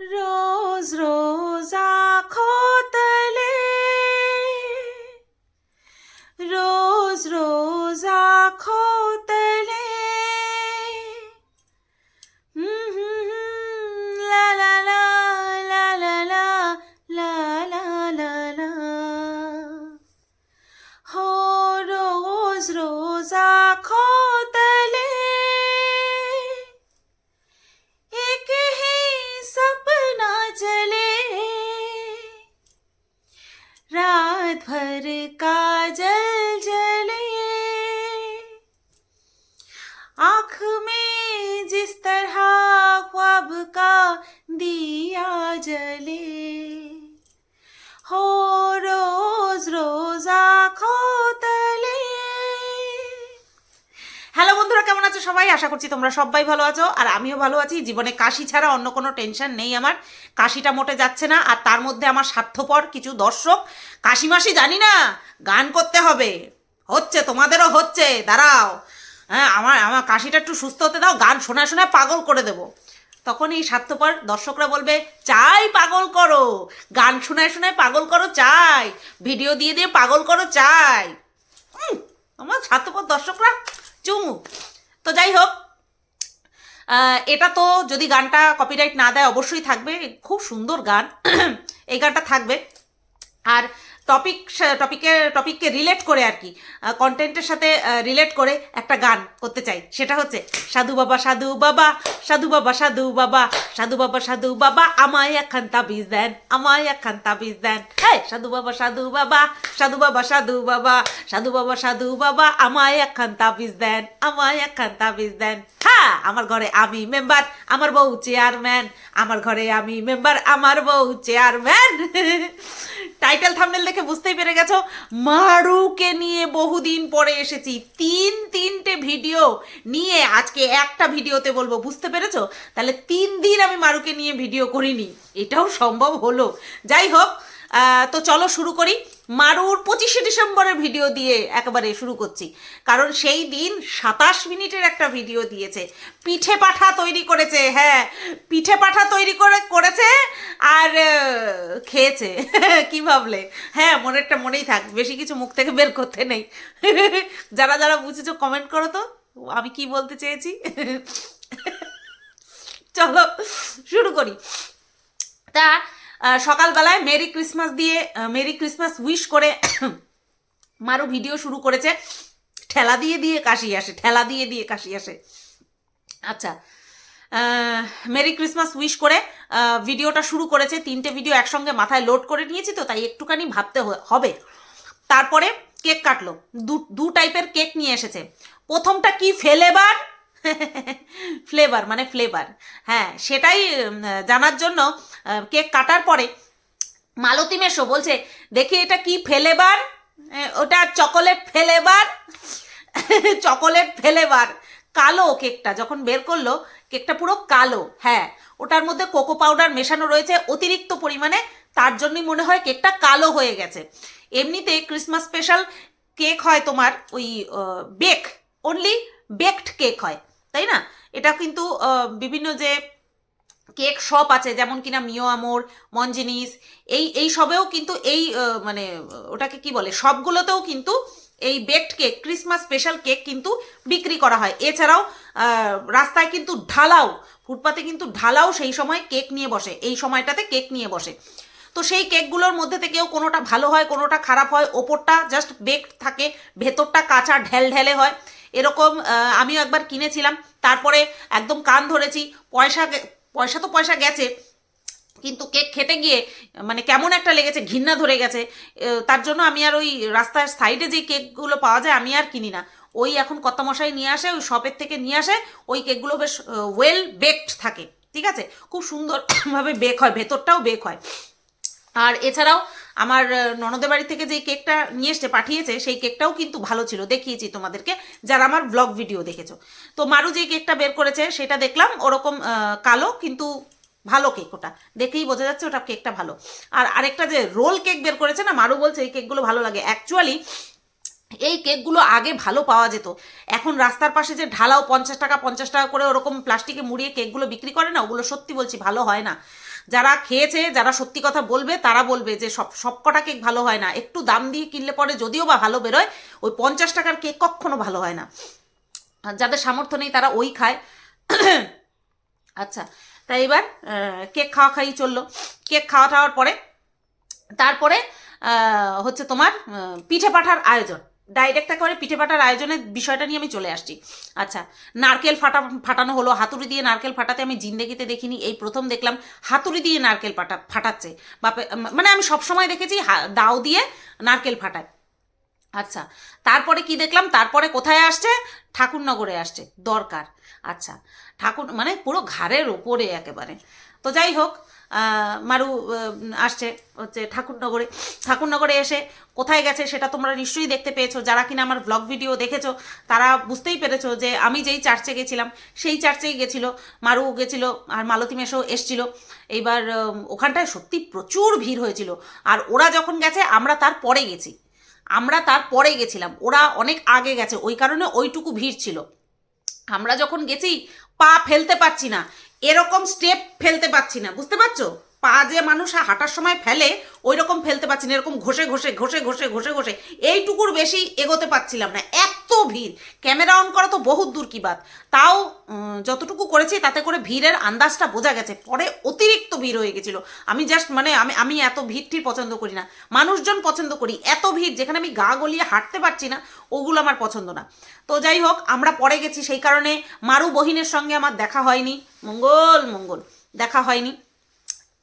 Rose, rose. সবাই, আশা করছি তোমরা সবাই ভালো আছো, আর আমিও ভালো আছি। জীবনে কাশি ছাড়া অন্য কোনো টেনশন নেই আমার। কাশিটা মোটে যাচ্ছে না, আর তার মধ্যে আমার স্বার্থপর কিছু দর্শক। কাশি মাসি জানি না, গান করতে হবে। হচ্ছে, তোমাদেরও হচ্ছে, দাঁড়াও। হ্যাঁ আমার আমার কাশিটা একটু সুস্থ হতে দাও, গান শোনা শোনা পাগল করে দেবো। তখন এই স্বার্থপর দর্শকরা বলবে, চাই, পাগল করো। গান শোনায় শোনায় পাগল করো, চাই। ভিডিও দিয়ে দিয়ে পাগল করো, চাই। আমার স্বার্থপর দর্শকরা, চুমু। তো যাই হোক এটা তো যদি গানটা কপিরাইট না দেয়, অবশ্যই থাকবে। খুব সুন্দর গান। এই গানটা থাকবে। আর টপিক টপিকের টপিককে রিলেট করে আর কি কন্টেন্টের সাথে রিলেট করে একটা গান করতে চাই সেটা হচ্ছে সাধু বাবা সাধু বাবা সাধু বাবা সাধু বাবা সাধু বাবা সাধু বাবা আমায় একখান তাবিজ দেন আমায় একখান তাবিজ দেন হ্যাঁ সাধু বাবা সাধু বাবা সাধু বাবা সাধু বাবা সাধু বাবা সাধু বাবা আমায় একখান তাবিজ দেন আমায় একখান তাবিজ দেন হ্যাঁ আমার ঘরে আমি মেম্বার আমার বউ চেয়ারম্যান আমার ঘরে আমি মেম্বার আমার বউ চেয়ারম্যান টাইটেল থামনেল দেখে বুঝতেই পেরে গেছো? মারুকে নিয়ে বহুদিন পরে এসেছি। তিন তিনটে ভিডিও নিয়ে আজকে একটা ভিডিওতে বলব, বুঝতে পেরেছ? তাহলে তিন দিন আমি মারুকে নিয়ে ভিডিও করিনি। এটাও সম্ভব হলো। যাই হোক তো চলো শুরু করি। মারুর পঁচিশে ডিসেম্বরের ভিডিও দিয়ে একেবারে শুরু করছি। কারণ সেই দিন সাতাশ মিনিটের একটা ভিডিও দিয়েছে। পিঠে পাঠা তৈরি করেছে হ্যাঁ পিঠে পাঠা তৈরি করে, করেছে আর খেয়েছে। কি ভাবলে? হ্যাঁ মনেরটা মনেই থাক, বেশি কিছু মুখ থেকে বের করতে নেই। যারা যারা বুঝেছ কমেন্ট করো তো, আমি কি বলতে চেয়েছি? চলো, শুরু করি। তা সকালবেলায় মেরি ক্রিসমাস দিয়ে মেরি ক্রিসমাস উইশ করে মারও ভিডিও শুরু করেছে। ঠেলা দিয়ে দিয়ে কাশি আসে, ঠেলা দিয়ে দিয়ে কাশি আসে। আচ্ছা মেরি ক্রিসমাস উইশ করে ভিডিওটা শুরু করেছে। তিনটে ভিডিও একসঙ্গে মাথায় লোড করে নিয়েছি তো, তাই একটুখানি ভাবতে হবে। তারপরে কেক কাটলো। দু দু টাইপের কেক নিয়ে এসেছে। প্রথমটা কি ফ্লেভার ফ্লেভার মানে ফ্লেভার হ্যাঁ সেটাই জানার জন্য কেক কাটার পরে মালতী মেশো বলছে, দেখি এটা কি ফ্লেভার ওটা চকোলেট ফ্লেভার চকোলেট ফ্লেভার কালো কেকটা, যখন বের করল, কেকটা পুরো কালো হ্যাঁ। ওটার মধ্যে কোকো পাউডার মেশানো রয়েছে অতিরিক্ত পরিমাণে, তার জন্যই মনে হয় কেকটা কালো হয়ে গেছে। এমনিতে ক্রিসমাস স্পেশাল কেক হয় তোমার ওই বেক অনলি বেকড কেক হয়। তাই না? এটা কিন্তু বিভিন্ন যে কেক শপ আছে, যেমন কিনা মিও আমোর, মঞ্জিনিস, এই এই সবেও কিন্তু এই মানে ওটাকে কি বলে, সবগুলোতেও কিন্তু এই baked cake Christmas special cake কিন্তু বিক্রি করা হয়। এছাড়াও রাস্তায় কিন্তু ঢালাও, ফুটপাতে কিন্তু ঢালাও সেই সময় কেক নিয়ে বসে, এই সময়টাতে কেক নিয়ে বসে। তো সেই কেকগুলোর মধ্যে থেকেও কোনোটা ভালো হয়, কোনোটা খারাপ হয়, ওপরটা জাস্ট বেকড থাকে, ভেতরটা কাঁচা ঢেল ঢেলে হয়। এরকম আমিও একবার কিনেছিলাম, তারপরে একদম কান ধরেছি, পয়সা পয়সা তো পয়সা গেছে, কিন্তু কেক খেতে গিয়ে মানে কেমন একটা লেগেছে, ঘৃণা ধরে গেছে তার জন্য আমি আর ওই রাস্তার সাইডে যে কেকগুলো পাওয়া যায়, আমি আর কিনি না। ওই এখন কত মশাই নিয়ে আসে, ওই শপের থেকে নিয়ে আসে, ওই কেকগুলো বেশ ওয়েল বেকড থাকে, ঠিক আছে? খুব সুন্দরভাবে বেক হয়, ভেতরটাও বেক হয়। আর এছাড়াও আমার ননদের বাড়ি থেকে যে কেকটা নিয়ে এসে পাঠিয়েছে, সেই কেকটাও কিন্তু ভালো ছিল। দেখিয়েছি তোমাদেরকে, যারা আমার ব্লগ ভিডিও দেখেছ। তো মারু যে কেকটা বের করেছে, সেটা দেখলাম, ওরকম কালো কিন্তু ভালো কেক ওটা। দেখেই বোঝা যাচ্ছে ওটা কেকটা ভালো। আর আরেকটা যে রোল কেক বের করেছে না, মারু বলছে এই কেকগুলো ভালো লাগে। অ্যাকচুয়ালি এই কেকগুলো আগে ভালো পাওয়া যেত। এখন রাস্তার পাশে যে ঢালাও পঞ্চাশ টাকা পঞ্চাশ টাকা করে ওরকম প্লাস্টিকে মুড়িয়ে কেকগুলো বিক্রি করে না, ওগুলো সত্যি বলছি ভালো হয় না। যারা খেয়েছে, যারা সত্যি কথা বলবে, তারা বলবে যে সব সব কটা কেক ভালো হয় না। একটু দাম দিয়ে কিনলে পরে যদিও বা ভালো বেরোয়, ওই পঞ্চাশ টাকার কেক কখনো ভালো হয় না। যাদের সামর্থ্য নেই, তারা ওই খায়। আচ্ছা তাই এবার কেক খাওয়া খাই চলল। কেক খাওয়া খাওয়ার পরে, তারপরে হচ্ছে তোমার পিঠে পাঠার আয়োজন। ডাইরেক্ট একেবারে পিঠে পাঠার আয়োজনের বিষয়টা নিয়ে আমি চলে আসছি। আচ্ছা নারকেল ফাটা ফাটানো হলো, হাতুড়ি দিয়ে নারকেল ফাটাতে আমি জিন্দেগিতে দেখিনি, এই প্রথম দেখলাম হাতুড়ি দিয়ে নারকেল ফাটা ফাটাচ্ছে। বাপে মানে আমি সবসময় দেখেছি দাও দিয়ে নারকেল ফাটায়। আচ্ছা তারপরে কি দেখলাম? তারপরে কোথায় আসছে? ঠাকুরনগরে আসছে। দরকার। আচ্ছা ঠাকুর মানে পুরো ঘাড়ের ওপরে একেবারে। তো যাই হোক মারু আসছে হচ্ছে ঠাকুরনগরে। ঠাকুরনগরে এসে কোথায় গেছে সেটা তোমরা নিশ্চয়ই দেখতে পেয়েছ। যারা কিনা আমার ব্লগ ভিডিও দেখেছ, তারা বুঝতেই পেরেছ যে আমি যেই চার্চে গেছিলাম, সেই চার্চেই গেছিল, মারু গেছিল আর মালতী মেশো এসছিল। এইবার ওখানটায় সত্যি প্রচুর ভিড় হয়েছিল। আর ওরা যখন গেছে, আমরা তার পরে গেছি। আমরা তার পরে গেছিলাম। ওরা অনেক আগে গেছে, ওই কারণে ওইটুকু ভিড় ছিল। আমরা যখন গেছি পা ফেলতে পারছি না। এরকম স্টেপ ফেলতে পারছি না। বুঝতে পারছ? পা যে মানুষ হাঁটার সময় ফেলে ওই রকম ফেলতে পারছি না, এরকম ঘষে ঘষে ঘষে ঘষে ঘষে ঘষে। এইটুকুর বেশি এগোতে পারছিলাম না। এত ভিড়। ক্যামেরা অন করা তো বহুত দূর কি বাত। তাও যতটুকু করেছি, তাতে করে ভিড়ের আন্দাজটা বোঝা গেছে। পরে অতিরিক্ত ভিড় হয়ে গেছিল। আমি জাস্ট মানে আমি আমি এত ভিড় টির পছন্দ করি না। মানুষজন পছন্দ করি। এত ভিড় যেখানে আমি গা গলিয়ে হাঁটতে পারছি না, ওগুলো আমার পছন্দ না। তো যাই হোক, আমরা পরে গেছি। সেই কারণে মারু বহিনের সঙ্গে আমার দেখা হয়নি। মঙ্গল মঙ্গল। দেখা হয়নি।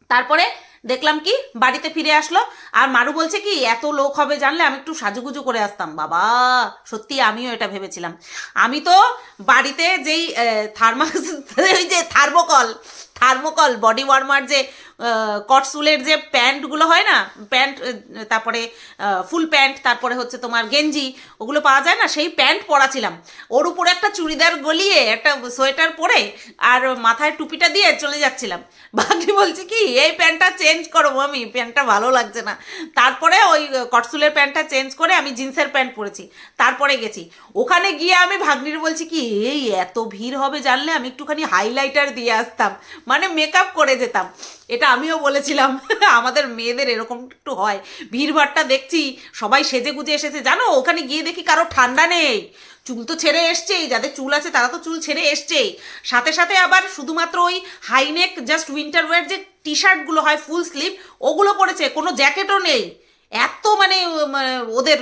তারপরে দেখলাম কি, বাড়িতে ফিরে আসলো। আর মারু বলছে কি, এত লোক হবে জানলে আমি একটু সাজুগুজু করে আসতাম। বাবা, সত্যি আমিও এটা ভেবেছিলাম। আমি তো বাড়িতে যেই থার্মাস ওই যে থার্মোকল থার্মোকল বডি ওয়ার্মার যে কটসুলের যে প্যান্টগুলো হয় না, প্যান্ট তারপরে ফুল প্যান্ট, তারপরে হচ্ছে তোমার গেঞ্জি, ওগুলো পাওয়া যায় না, সেই প্যান্ট পরা ছিলাম ওর উপরে একটা চুড়িদার গলিয়ে, একটা সোয়েটার পরে, আর মাথায় টুপিটা দিয়ে চলে যাচ্ছিলাম। বাকি বলছি, কি, এই প্যান্টটা চেঞ্জ করো আমি প্যান্টটা ভালো লাগছে না। তারপরে ওই কটসুলের প্যান্টটা চেঞ্জ করে আমি জিন্সের প্যান্ট পরেছি, তারপরে গেছি। ওখানে গিয়ে আমি ভাগ্নির বলছি, কি, এই এত ভিড় হবে জানলে আমি একটুখানি হাইলাইটার দিয়ে আসতাম মানে মেকআপ করে যেতাম। এটা আমিও বলেছিলাম, আমাদের মেয়েদের এরকম একটু হয়। ভিড়ভাড়টা দেখছি, সবাই সেজে গুজে এসেছে। জানো, ওখানে গিয়ে দেখি কারও ঠান্ডা নেই। চুল তো ছেড়ে এসছেই, যাদের চুল আছে তারা তো চুল ছেড়ে এসছেই। সাথে সাথে আবার শুধুমাত্র ওই হাইনেক জাস্ট উইন্টার ওয়্যার যে টি শার্টগুলো হয় ফুল স্লিভ ওগুলো পরেছে, কোনো জ্যাকেটও নেই। এত মানে ওদের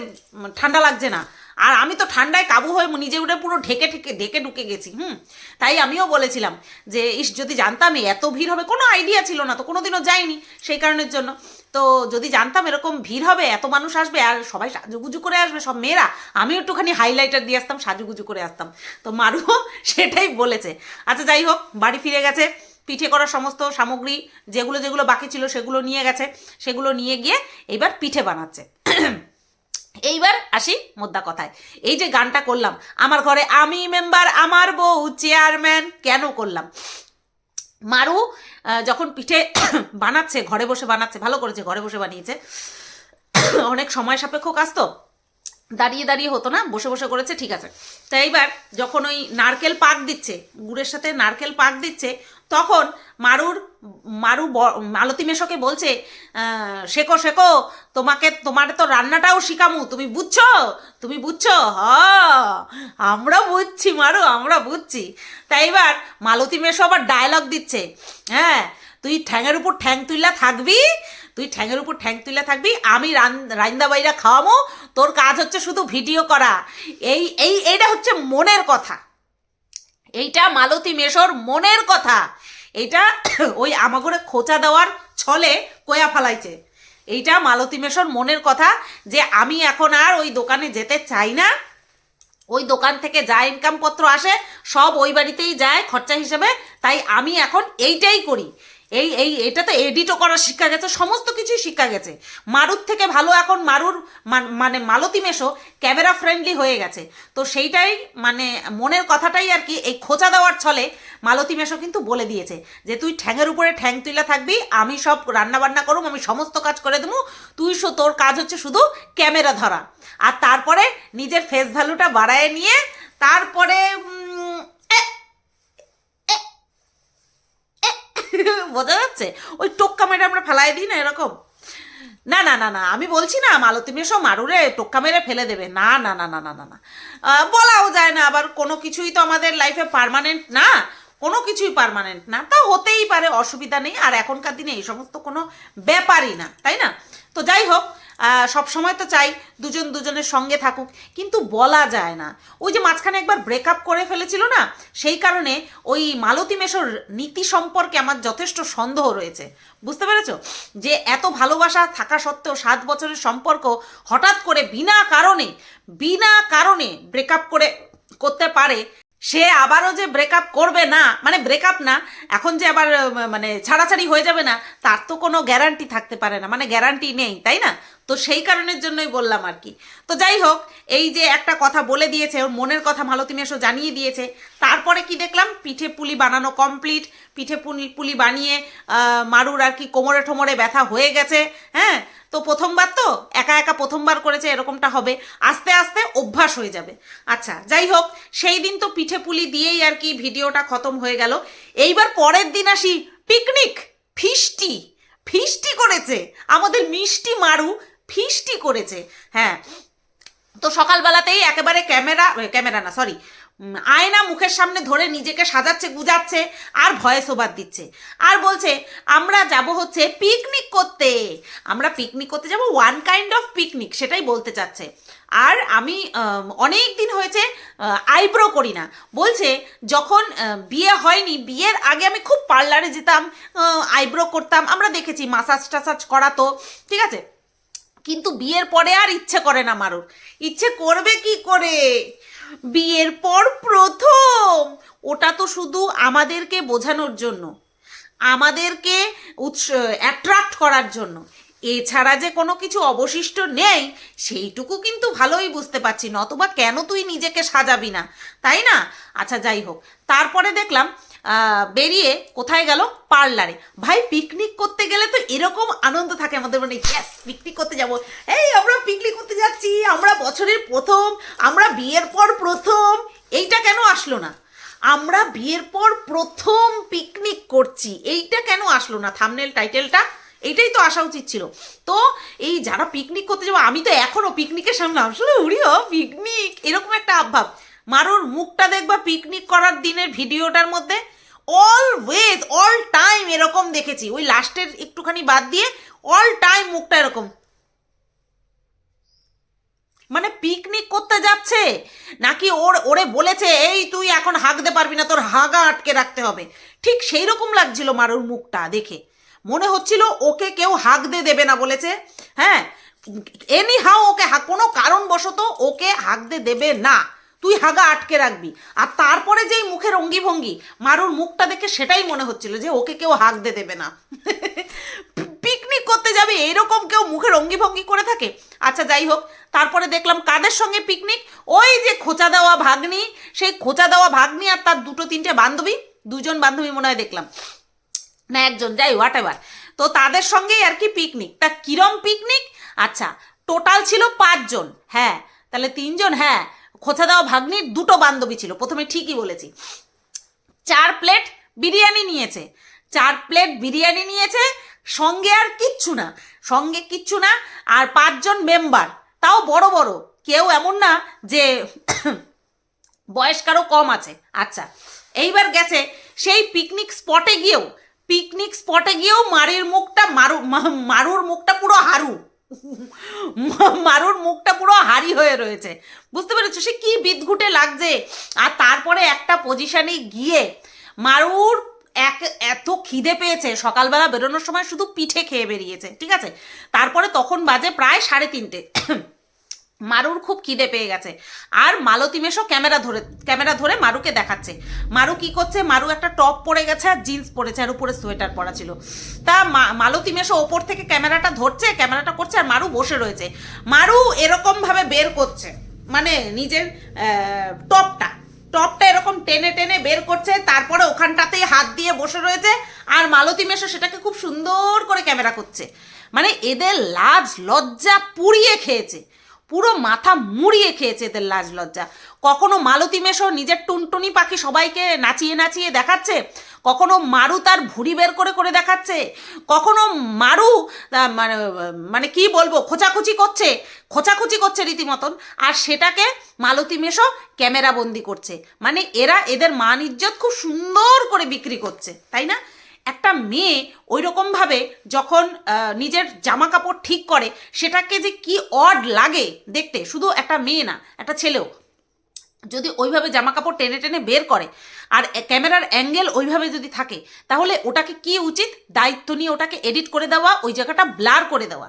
ঠান্ডা লাগছে না। আর আমি তো ঠান্ডায় কাবু হয়ে নিজে উঠে পুরো ঢেকে ঢেকে ঢেকে ঢুকে গেছি, হুম? তাই আমিও বলেছিলাম যে, ইস, যদি জানতাম এত ভিড় হবে, কোনো আইডিয়া ছিল না, তো কোনোদিনও যাইনি সেই কারণের জন্য। তো যদি জানতাম এরকম ভিড় হবে, এত মানুষ আসবে আর সবাই সাজুগুজু করে আসবে, সব মেয়েরা, আমিও একটুখানি হাইলাইটার দিয়ে আসতাম, সাজুগুজু করে আসতাম। তো মারুও সেটাই বলেছে। আচ্ছা যাই হোক, বাড়ি ফিরে গেছে, পিঠে করার সমস্ত সামগ্রী, যেগুলো যেগুলো বাকি ছিল, সেগুলো নিয়ে গেছে, সেগুলো নিয়ে গিয়ে এবার পিঠে বানাচ্ছে। এইবার আসি মোদ্দা কথায়। এই যে গানটা করলাম, আমার ঘরে আমি মেম্বার আমার বউ চেয়ারম্যান কেন করলাম? মারু যখন পিঠে বানাচ্ছে, ঘরে বসে বানাচ্ছে, ভালো করেছে, ঘরে বসে বানিয়েছে, অনেক সময় সাপেক্ষ কাজ তো। দাঁড়িয়ে দাঁড়িয়ে হতো না, বসে বসে করেছে, ঠিক আছে। তো এইবার যখন ওই নারকেল পাক দিচ্ছে, গুড়ের সাথে নারকেল পাক দিচ্ছে, তখন মারুর, মারু মালতী মেশোকে বলছে শেখো শেখো, তোমাকে, তোমার তো রান্নাটাও শিখামু, তুমি বুঝছ? তুমি বুঝছ? হ আমরা বুঝছি মারু, আমরা বুঝছি। তাই এবার মালতী মেশো আবার ডায়লগ দিচ্ছে হ্যাঁ তুই ঠ্যাঙের উপর ঠ্যাং তুইলা থাকবি, তুই ঠ্যাঙের উপর ঠ্যাং তুইলা থাকবি, আমি রান্দা বাইরা খাওয়ামো তোর কাজ হচ্ছে শুধু ভিডিও করা। এই এই, এইটা হচ্ছে মনের কথা। এইটা মালতী মেশোর মনের কথা। এইটা ওই আমাগরে খোঁচা দেওয়ার ছলে কোয়া ফালাইছে। এইটা মালতী মেশোর মনের কথা যে আমি এখন আর ওই দোকানে যেতে চাই না। ওই দোকান থেকে যা ইনকাম পত্র আসে সব ওই বাড়িতেই যায় খরচা হিসেবে। তাই আমি এখন এইটাই করি। এই এই, এটা তো এডিটও করা শিক্ষা গেছে, সমস্ত কিছুই শিক্ষা গেছে। মারুর থেকে ভালো এখন মারুর, মান- মালতি মেশো ক্যামেরা ফ্রেন্ডলি হয়ে গেছে। তো সেইটাই মানে মনের কথাটাই আর কি, এই খোঁচা দেওয়ার ছলে মালতী মেশো কিন্তু বলে দিয়েছে যে, তুই ঠ্যাঙের উপরে ঠ্যাং তুইলা থাকবি, আমি সব রান্না বান্না করুম, আমি সমস্ত কাজ করে দেবো, তুই শো- তোর কাজ হচ্ছে শুধু ক্যামেরা ধরা। আর তারপরে নিজের ফেস ভ্যালুটা বাড়ায় নিয়ে, তারপরে বোঝা যাচ্ছে? ওই টোক্কা মেরে আমরা ফেলাই দিই না এরকম? না না না না, আমি বলছি না, মালতী মেশো মারুরে টোক্কা মেরে ফেলে দেবে। না না না না না না না। বলাও যায় না, আবার কোনো কিছুই তো আমাদের লাইফে পারমানেন্ট না। কোনো কিছুই পারমানেন্ট না। তা হতেই পারে, অসুবিধা নেই, আর এখনকার দিনে এই সমস্ত কোনো ব্যাপারই না, তাই না? তো যাই হোক সব সময় তো চাই দুজন দুজনের সঙ্গে থাকুক। কিন্তু বলা যায় না। ওই যে মাঝখানে একবার ব্রেকআপ করে ফেলেছিল না? সেই কারণে ওই মালতী মেশোর নীতি সম্পর্কে আমার যথেষ্ট সন্দেহ রয়েছে। বুঝতে পেরেছ? যে এত ভালোবাসা থাকা সত্ত্বেও সাত বছরের সম্পর্ক হঠাৎ করে বিনা কারণে বিনা কারণে ব্রেকআপ করে করতে পারে, সে আবারও যে ব্রেকআপ করবে না মানে ব্রেকআপ না, এখন যে আবার মানে ছাড়াছাড়ি হয়ে যাবে না, তার তো কোনো গ্যারান্টি থাকতে পারে না। মানে গ্যারান্টি নেই, তাই না? তো সেই কারণের জন্যই বললাম আর কি। তো যাই হোক, এই যে একটা কথা বলে দিয়েছে, ওর মনের কথা মালতী মেশো জানিয়ে দিয়েছে। তারপরে কি দেখলাম? পিঠে পুলি বানানো কমপ্লিট পিঠে পুলি বানিয়ে মারুর আর কি কোমরে ঠোমরে ব্যথা হয়ে গেছে হ্যাঁ? তো প্রথমবার তো একা একা প্রথমবার করেছে, এরকমটা হবে। আস্তে আস্তে অভ্যাস হয়ে যাবে। আচ্ছা যাই হোক, সেই দিন তো পিঠে পুলি দিয়েই আর কি ভিডিওটা খতম হয়ে গেল। এইবার পরের দিন আসি পিকনিক ফিস্টি ফিস্টি করেছে। আমাদের মিষ্টি মারু ফিস্টি করেছে হ্যাঁ। তো সকালবেলাতেই একেবারে ক্যামেরা ক্যামেরা না সরি আয়না মুখের সামনে ধরে নিজেকে সাজাচ্ছে, গুজাচ্ছে, আর ভয়েস ওভার দিচ্ছে। আর বলছে, আমরা যাব হচ্ছে পিকনিক করতে। আমরা পিকনিক করতে যাব ওয়ান কাইন্ড অফ পিকনিক সেটাই বলতে চাচ্ছে। আর আমি অনেক দিন হয়েছে আইব্রো করি না। বলছে, যখন বিয়ে হয়নি, বিয়ের আগে আমি খুব পার্লারে যেতাম আইব্রো করতাম, আমরা দেখেছি মাসাজ টাসাজ করাতো, ঠিক আছে? কিন্তু বিয়ের পরে আর ইচ্ছে করে না মারুর। ইচ্ছে করবে কি করে? বিয়ের পর প্রথম। ওটা তো শুধু আমাদেরকে বোঝানোর জন্য। আমাদেরকে উৎস অ্যাট্রাক্ট করার জন্য। এছাড়া যে কোনো কিছু অবশিষ্ট নেই, সেইটুকু কিন্তু ভালোই বুঝতে পারছি। নতবা কেন তুই নিজেকে সাজাবি না? তাই না? আচ্ছা যাই হোক। তারপরে দেখলাম বেরিয়ে কোথায় গেল? পার্লারে। ভাই পিকনিক করতে গেলে তো এরকম আনন্দ থাকে আমাদের মনে। ইয়েস পিকনিক করতে যাব। এই, আমরা পিকনিক করতে যাচ্ছি। আমরা বছরের প্রথম, আমরা বিয়ের পর প্রথম। এইটা কেন আসলো না? আমরা বিয়ের পর প্রথম পিকনিক করছি। এইটা কেন আসলো না? থামনেল টাইটেলটা এইটাই তো আসা উচিত ছিল। তো, এই যারা পিকনিক করতে যাব, আমি তো এখনও পিকনিকের সামনে আসলে উড়িও পিকনিক এরকম একটা আভাব মারুর মুখটা দেখবা পিকনিক করার দিনের ভিডিওটার মধ্যে। অলওয়েজ অল টাইম এরকম দেখেছি। ওই লাস্টের একটুখানি বাদ দিয়ে অল টাইম মুখটা এরকম। মানে পিকনিক করতে যাচ্ছে, নাকি ওর, ওরে বলেছে, এই তুই এখন হাঁকতে পারবি না, তোর হাগা আটকে রাখতে হবে। ঠিক সেই রকম লাগছিল মারুর মুখটা দেখে। মনে হচ্ছিল ওকে কেউ হাঁকতে দেবে না বলেছে। হ্যাঁ এনি হাও ওকে কোনো কারণবশত ওকে হাঁকতে দেবে না। তুই হাগা আটকে রাখবি। আর তারপরে যেই মুখের অঙ্গি ভঙ্গি, মারুর মুখটা দেখে সেটাই মনে হচ্ছিল যে ওকে কেউ হাঁকতে দেবে না। পিকনিক করতে যাবে এরকম কেউ মুখের অঙ্গি ভঙ্গি করে থাকে? আচ্ছা যাই হোক, তারপরে দেখলাম কাদের সঙ্গে পিকনিক? ওই যে খোঁচা দেওয়া ভাগ্নি, সেই খোঁচা দেওয়া ভাগ্নি আর তার দুটো তিনটে বান্ধবী, দুজন বান্ধবী মনে হয় দেখলাম। না, একজন, যাই হোয়াট এভার তো তাদের সঙ্গেই আর কি পিকনিক? তা কিরম পিকনিক? আচ্ছা টোটাল ছিল পাঁচজন হ্যাঁ। তাহলে তিনজন হ্যাঁ। খোঁচা দেওয়া ভাগ্নির দুটো বান্ধবী ছিল, প্রথমে ঠিকই বলেছি। চার প্লেট বিরিয়ানি নিয়েছে, চার প্লেট বিরিয়ানি নিয়েছে, সঙ্গে আর কিচ্ছু না, সঙ্গে কিচ্ছু না, আর পাঁচজন মেম্বার তাও বড় বড়, কেউ এমন না যে বয়স কারও কম আছে। আচ্ছা এইবার গেছে সেই পিকনিক স্পটে গিয়েও পিকনিক স্পটে গিয়েও মারির মুখটা মারু মারুর মুখটা পুরো হারু। মারুর মুখটা পুরো হারি হয়ে রয়েছে। বুঝতে পেরেছ? সে কি বিদঘুটে লাগছে? আর তারপরে একটা পজিশনে গিয়ে মারুর এক এত খিদে পেয়েছে। সকালবেলা বেরোনোর সময় শুধু পিঠে খেয়ে বেরিয়েছে, ঠিক আছে? তারপরে তখন বাজে প্রায় সাড়ে তিনটে। মারুর খুব খিদে পেয়ে গেছে। আর মালতী মেশো ক্যামেরা ধরে ক্যামেরা ধরে মারুকে দেখাচ্ছে। মারু কি করছে? মারু একটা টপ পরে গেছে আর জিন্স পরেছে আর উপরে সোয়েটার পরা ছিল। তা মালতী মেশো ওপর থেকে ক্যামেরাটা ধরছে, ক্যামেরাটা করছে আর মারু বসে রয়েছে। মারু এরকম ভাবে বের করছে। মানে নিজের টপটা। টপটা এরকম টেনে টেনে বের করছে, তারপরে ওখানটাতেই হাত দিয়ে বসে রয়েছে আর মালতী মেশো সেটাকে খুব সুন্দর করে ক্যামেরা করছে। মানে এদের লাজ, লজ্জা পুড়িয়ে খেয়েছে। পুরো মাথা মুড়িয়ে খেয়েছে এদের লাজ লজ্জা। কখনো মালতী মেশো নিজের টুনটুনি পাখি সবাইকে নাচিয়ে নাচিয়ে দেখাচ্ছে? কখনো মারু তার ভুড়ি বের করে করে দেখাচ্ছে? কখনো মারু মানে মানে কি বলব, খোঁচাখুচি করছে? খোঁচাখুচি করছে রীতিমতন। আর সেটাকে মালতী মেশো ক্যামেরাবন্দি করছে। মানে এরা এদের মান ইজ্জত খুব সুন্দর করে বিক্রি করছে, তাই না? একটা মেয়ে ওই রকমভাবে যখন নিজের জামা কাপড় ঠিক করে, সেটাকে যে কি অড লাগে দেখতে, শুধু একটা মেয়ে না, একটা ছেলেও। যদি ওইভাবে জামা কাপড় টেনে টেনে বের করে, আর ক্যামেরার অ্যাঙ্গেল ওইভাবে যদি থাকে, তাহলে ওটাকে কি উচিত? দায়িত্ব নিয়ে ওটাকে এডিট করে দেওয়া, ওই জায়গাটা ব্লার করে দেওয়া।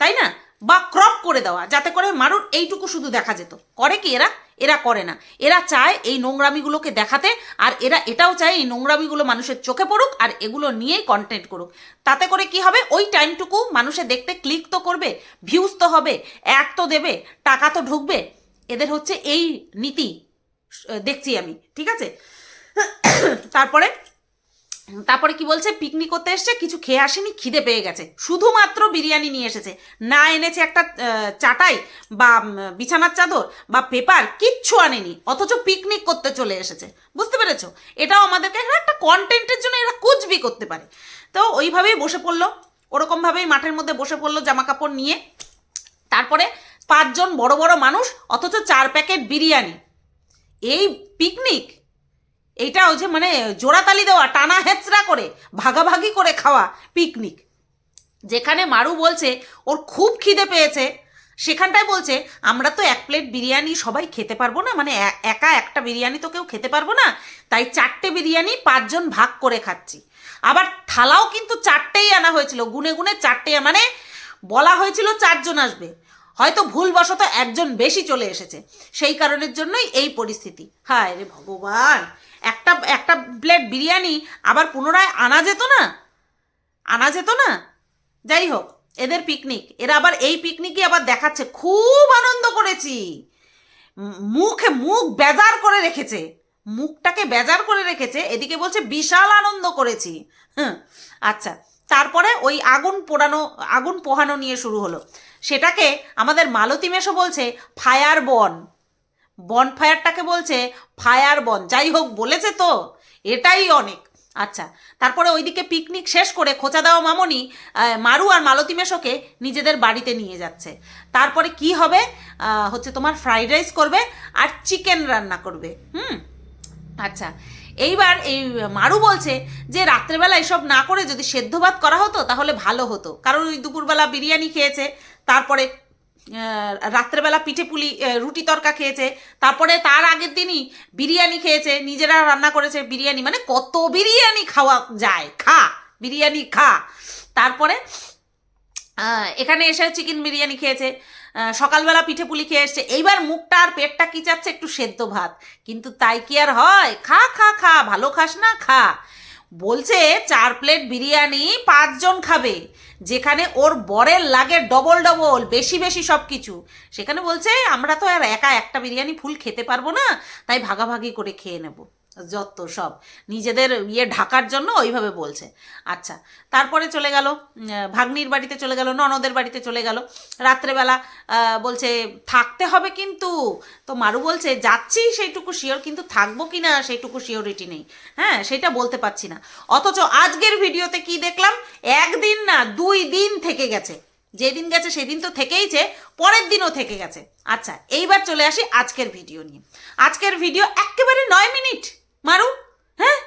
তাই না? বা ক্রপ করে দেওয়া, যাতে করে মারুর এইটুকু শুধু দেখা যেত। করে কি এরা? এরা করে না। এরা চায় এই নোংরামিগুলোকে দেখাতে, আর এরা এটাও চায় এই নোংরামিগুলো মানুষের চোখে পড়ুক, আর এগুলো নিয়েই কন্টেন্ট করুক। তাতে করে কি হবে? ওই টাইমটুকু মানুষে দেখতে ক্লিক তো করবে ভিউজ তো হবে, এক তো দেবে, টাকা তো ঢুকবে। এদের হচ্ছে এই নীতি দেখছি আমি, ঠিক আছে? তারপরে তারপরে কি বলছে? পিকনিক করতে এসছে, কিছু খেয়ে আসেনি, খিদে পেয়ে গেছে। শুধুমাত্র বিরিয়ানি নিয়ে এসেছে। না এনেছে একটা চাটাই বা বিছানার চাদর বা পেপার কিচ্ছু আনেনি। অথচ পিকনিক করতে চলে এসেছে। বুঝতে পেরেছ? এটাও আমাদেরকে একটা কন্টেন্টের জন্য এরা কুচবি করতে পারে। তো ওইভাবেই বসে পড়ল। ওরকমভাবেই মাঠের মধ্যে বসে পড়ল জামা কাপড় নিয়ে। তারপরে পাঁচজন বড় বড় মানুষ, অথচ চার প্যাকেট বিরিয়ানি। এই পিকনিক এইটা ওই যে মানে জোড়াতালি দেওয়া, টানা হেঁচড়া করে, ভাগাভাগি করে খাওয়া পিকনিক যেখানে মারু বলছে, ওর খুব খিদে পেয়েছে। সেখানটায় বলছে, আমরা তো এক প্লেট বিরিয়ানি সবাই খেতে পারব না মানে একা একটা বিরিয়ানি তো কেউ খেতে পারব না, তাই চারটে বিরিয়ানি পাঁচজন ভাগ করে খাচ্ছি। আবার থালাও কিন্তু চারটেই আনা হয়েছিল, গুনে গুনে চারটে মানে বলা হয়েছিল চারজন আসবে। হয়তো ভুলবশত একজন বেশি চলে এসেছে। সেই কারণের জন্যই এই পরিস্থিতি। হায় রে ভগবান! একটা একটা প্লেট বিরিয়ানি আবার পুনরায় আনা যেত না? আনা যেত না? যাই হোক, এদের পিকনিক এরা আবার এই পিকনিকে আবার দেখাচ্ছে। খুব আনন্দ করেছি। মুখে মুখ বেজার করে রেখেছে। মুখটাকে বেজার করে রেখেছে। এদিকে বলছে, বিশাল আনন্দ করেছি। হ্যাঁ আচ্ছা। তারপরে ওই আগুন পোড়ানো, আগুন পোহানো নিয়ে শুরু হলো। সেটাকে আমাদের মালতী মেশো বলছে, ফায়ার বন। বন ফায়ারটাকে বলছে ফায়ার বন যাই হোক বলেছে তো, এটাই অনেক। আচ্ছা তারপরে ওইদিকে পিকনিক শেষ করে খোঁচা দেওয়া মামনি মারু আর মালতী মেশোকে নিজেদের বাড়িতে নিয়ে যাচ্ছে। তারপরে কি হবে? হচ্ছে তোমার ফ্রাইড রাইস করবে আর চিকেন রান্না করবে। হুম? আচ্ছা এইবার এই মারু বলছে যে রাত্রেবেলা এসব না করে যদি সেদ্ধ ভাত করা হতো তাহলে ভালো হতো। কারণ ওই দুপুরবেলা বিরিয়ানি খেয়েছে, তারপরে রাত্রেবেলা পিঠে পুলি রুটি তরকা খেয়েছে। তারপরে তার আগের দিনই বিরিয়ানি খেয়েছে। নিজেরা রান্না করেছে বিরিয়ানি। মানে কত বিরিয়ানি খাওয়া যায়। খা, বিরিয়ানি খা। তারপরে এখানে এসে চিকেন বিরিয়ানি খেয়েছে। সকালবেলা পিঠে পুলি খেয়ে এসছে। এইবার মুখটা আর পেটটা কি চাচ্ছে? একটু সেদ্ধ ভাত। কিন্তু তাই কি আর হয়? খা খা খা। ভালো খাস না, খা। বলছে চার প্লেট বিরিয়ানি পাঁচজন খাবে। যেখানে ওর বরের লাগে ডবল ডবল বেশি বেশি সব কিছু সেখানে বলছে, আমরা তো আর একা একটা বিরিয়ানি ফুল খেতে পারব না, তাই ভাগাভাগি করে খেয়ে নেব। যত সব। নিজেদের ইয়ে ঢাকার জন্য ওইভাবে বলছে। আচ্ছা তারপরে চলে গেল ভাগ্নির বাড়িতে চলে গেল, ননদের বাড়িতে চলে গেল। রাত্রেবেলা বলছে, থাকতে হবে কিন্তু। তো মারু বলছে, যাচ্ছি সেইটুকু শিওর কিন্তু থাকব কি না সেইটুকু শিওরিটি নেই। হ্যাঁ সেটা বলতে পারছি না। অথচ আজকের ভিডিওতে কি দেখলাম? একদিন না, দুই দিন থেকে গেছে। যেদিন গেছে সেদিন তো থেকেইছে পরের দিনও থেকে গেছে। আচ্ছা এইবার চলে আসি আজকের ভিডিও নিয়ে। আজকের ভিডিও একেবারে নয় মিনিট। মারু হ্যাঁ?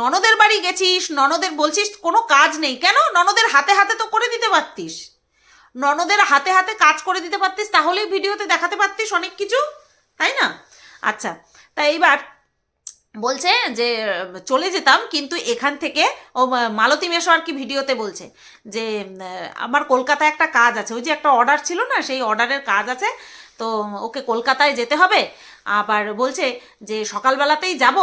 ননদের বাড়ি গেছিস, ননদের বলছিস কোনো কাজ নেই। কেন? ননদের হাতে হাতে তো করে দিতে পারতিস। ননদের হাতে হাতে কাজ করে দিতে পারতিস, তাহলেই ভিডিওতে দেখাতে পারতিস অনেক কিছু, তাই না? আচ্ছা তা এইবার বলছে যে, চলে যেতাম, কিন্তু এখান থেকে, ও মালতী মেশো আর কি ভিডিওতে বলছে যে আমার কলকাতায় একটা কাজ আছে। ওই যে একটা অর্ডার ছিল না, সেই অর্ডারের কাজ আছে। তো ওকে কলকাতায় যেতে হবে। আবার বলছে যে সকালবেলাতেই যাব।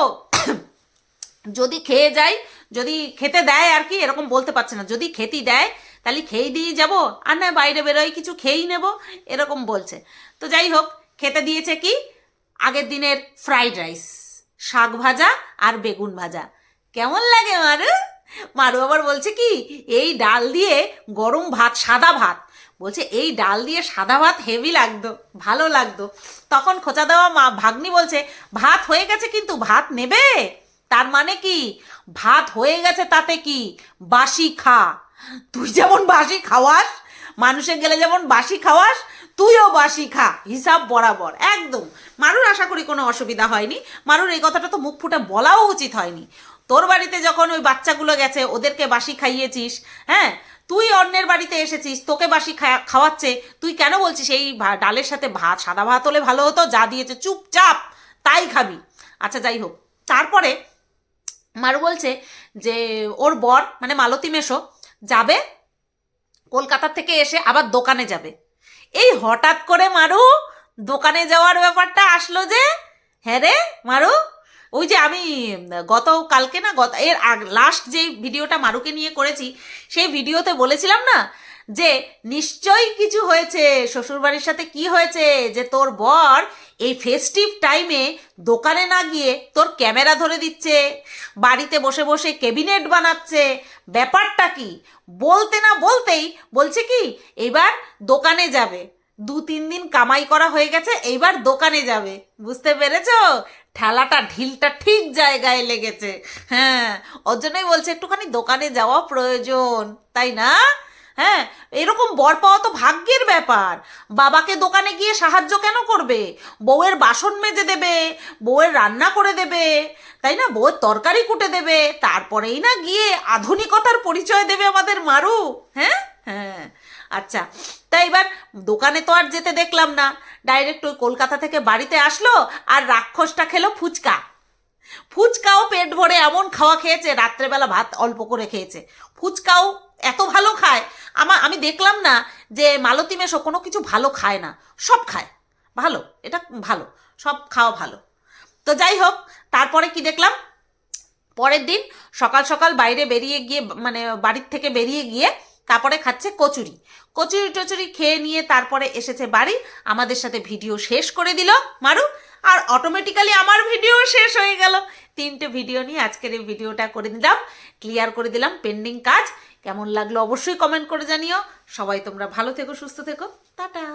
যদি খেয়ে যাই, যদি খেতে দেয় আর কি, এরকম বলতে পারছে না। যদি খেতে দেয়, তাহলে খেয়ে দিয়ে যাব। আর না, বাইরে বেরোয় কিছু খেয়েই নেব, এরকম বলছে। তো যাই হোক, খেতে দিয়েছে কি? আগের দিনের ফ্রাইড রাইস, শাক ভাজা আর বেগুন ভাজা। কেমন লাগে মারু? মারু আবার বলছে কি, এই ডাল দিয়ে গরম ভাত, সাদা ভাত। বলছে, এই ডাল দিয়ে সাদা ভাত হেভি লাগতো, ভালো লাগতো। তখন খোঁচা দেওয়া মা ভাগ্নি বলছে, ভাত হয়ে গেছে কিন্তু, ভাত নেবে? তার মানে কি? ভাত হয়ে গেছে তাতে কি? বাসি খা। তুই যেমন বাসি খাওয়াস মানুষের গেলে যেমন বাসি খাওয়াস, তুইও বাসি খা। হিসাব বরাবর, একদম। মারুর আশা করি কোনো অসুবিধা হয়নি। মারুর এই কথাটা তো মুখ ফুটে বলাও উচিত হয়নি। তোর বাড়িতে যখন ওই বাচ্চাগুলো গেছে, ওদেরকে বাসি খাইয়েছিস হ্যাঁ? তুই অন্যের বাড়িতে এসেছিস, তোকে বাসি খাওয়াচ্ছে, তুই কেন বলছিস এই ডালের সাথে ভাত, সাদা ভাত হলে ভালো হতো? যা দিয়েছে, চুপচাপ, তাই খাবি। আচ্ছা যাই হোক, তারপরে মারু বলছে যে, ওর বর মানে মালতী মেশো যাবে কলকাতা থেকে এসে আবার দোকানে যাবে। এই হঠাৎ করে মারু, দোকানে যাওয়ার ব্যাপারটা আসলো যে হ্যাঁ রে, মারু ওই যে আমি, গত, কালকে না, গত, এর লাস্ট যে ভিডিওটা মারুকে নিয়ে করেছি, সেই ভিডিওতে বলেছিলাম না যে, নিশ্চয়ই কিছু হয়েছে, শ্বশুরবাড়ির সাথে কি হয়েছে, যে তোর বর এই ফেস্টিভ টাইমে দোকানে না গিয়ে তোর ক্যামেরা ধরে দিচ্ছে, বাড়িতে বসে বসে ক্যাবিনেট বানাচ্ছে, ব্যাপারটা কি? বলতে না বলতেই বলছে কি, এবার দোকানে যাবে দু তিন দিন কামাই করা হয়ে গেছে, এইবার দোকানে যাবে, বুঝতে পেরেছ? ঠেলাটা, ঢিলটা ঠিক জায়গায় লেগেছে। হ্যাঁ ওর জন্যই বলছে, একটুখানি দোকানে যাওয়া প্রয়োজন। তাই না? হ্যাঁ এরকম বর পাওয়া তো ভাগ্যের ব্যাপার। বাবাকে দোকানে গিয়ে সাহায্য কেন করবে? বউয়ের বাসন মেজে দেবে, বউয়ের রান্না করে দেবে, তাই না? বউয়ের তরকারি কুটে দেবে, তারপরেই না গিয়ে আধুনিকতার পরিচয় দেবে আমাদের মারু। হ্যাঁ হ্যাঁ। আচ্ছা তাই এবার দোকানে তো আর যেতে দেখলাম না। ডাইরেক্ট ওই কলকাতা থেকে বাড়িতে আসলো আর রাক্ষসটা খেলো ফুচকা। ফুচকাও পেট ভরে এমন খাওয়া খেয়েছে, রাত্রেবেলা ভাত অল্প করে খেয়েছে। ফুচকাও এত ভালো খায় আমার আমি দেখলাম না যে মালতী মেশো কোনো কিছু ভালো খায় না। সব খায়, ভালো, এটা ভালো, সব খাওয়া ভালো। তো যাই হোক, তারপরে কি দেখলাম? পরের দিন সকাল সকাল বাইরে বেরিয়ে গিয়ে মানে বাড়ির থেকে বেরিয়ে গিয়ে তারপরে খাচ্ছে কচুরি। কচুরি টচুরি খেয়ে নিয়ে তারপরে এসেছে বাড়ি। আমাদের সাথে ভিডিও শেষ করে দিল মারু। আর অটোমেটিক্যালি আমার ভিডিও শেষ হয়ে গেল। তিনটে ভিডিও নিয়ে আজকের এই ভিডিওটা করে দিলাম। ক্লিয়ার করে দিলাম পেন্ডিং কাজ। কেমন লাগল অবশ্যই কমেন্ট করে জানিও। সবাই তোমরা ভালো থেকো, সুস্থ থেকো। টাটা।